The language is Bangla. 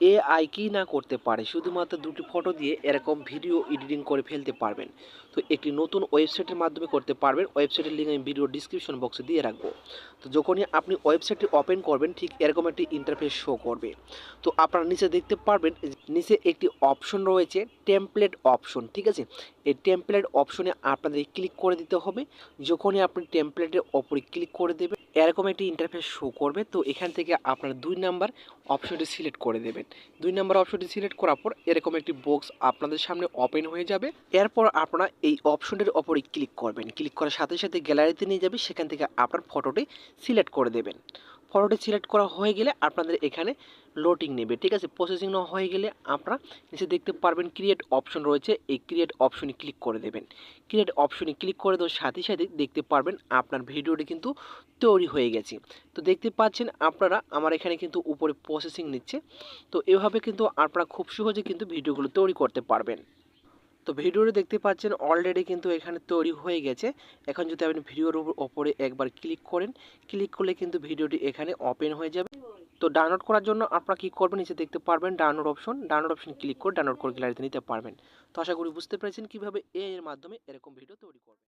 এআই কি না করতে পারে, শুধুমাত্র দুটি ফটো দিয়ে এরকম ভিডিও এডিটিং করে ফেলতে পারবেন। তো একটি নতুন ওয়েবসাইটের মাধ্যমে করতে পারবেন। ওয়েবসাইটের লিঙ্ক আমি ভিডিও ডিসক্রিপশন বক্সে দিয়ে রাখব। তো যখনই আপনি ওয়েবসাইটটি ওপেন করবেন, ঠিক এরকম একটি ইন্টারফেস শো করবে। তো আপনারা নিচে দেখতে পারবেন, নিচে একটি অপশন রয়েছে টেমপ্লেট অপশন ঠিক আছে? এই টেমপ্লেট অপশনে আপনাদের ক্লিক করে দিতে হবে। যখনই আপনি টেমপ্লেটের ওপরে ক্লিক করে দেবেন, এরকম একটি ইন্টারফেস শো করবে। তো এখান থেকে আপনার দুই নাম্বার অপশনটি সিলেক্ট করে দেবেন। দুই নম্বর অপশনটি সিলেক্ট করার পর এরকম একটি বক্স আপনাদের সামনে ওপেন হয়ে যাবে। এরপর আপনারা এই অপশনটির ওপরে ক্লিক করবেন। ক্লিক করার সাথে সাথে গ্যালারিতে নিয়ে যাবে, সেখান থেকে আপনার ফটোটি সিলেক্ট করে দেবেন। ফটোটি সিলেক্ট করা হয়ে গেলে আপনাদের এখানে লোডিং নেবে, ঠিক আছে? প্রসেসিং না হয়ে গেলে আপনারা নিচে দেখতে পারবেন ক্রিয়েট অপশন রয়েছে, এই ক্রিয়েট অপশনে ক্লিক করে দেবেন। ক্রিয়েট অপশনে ক্লিক করে দেওয়ার সাথে সাথে দেখতে পারবেন আপনার ভিডিওটি কিন্তু তৈরি হয়ে গেছে। তো দেখতে পাচ্ছেন আপনারা, আমার এখানে কিন্তু উপরে প্রসেসিং নিচ্ছে। তো এভাবে কিন্তু আপনারা খুব সহজে কিন্তু ভিডিওগুলো তৈরি করতে পারবেন। তো ভিডিওটি দেখতে পাচ্ছেন অলরেডি কিন্তু এখানে তৈরি হয়ে গেছে। এখন যদি আপনি ভিডিওর ওপরে একবার ক্লিক করেন ক্লিক করলে কিন্তু ভিডিওটি এখানে ওপেন হয়ে যাবে। তো ডাউনলোড করার জন্য আপনারা কী করবেন, নিচে দেখতে পারবেন download option download option click করে ডাউনলোড করে গ্যালারিতে নিতে পারবেন। তো আশা করি বুঝতে পেরেছেন কীভাবে এর মাধ্যমে এরকম ভিডিও তৈরি করবেন।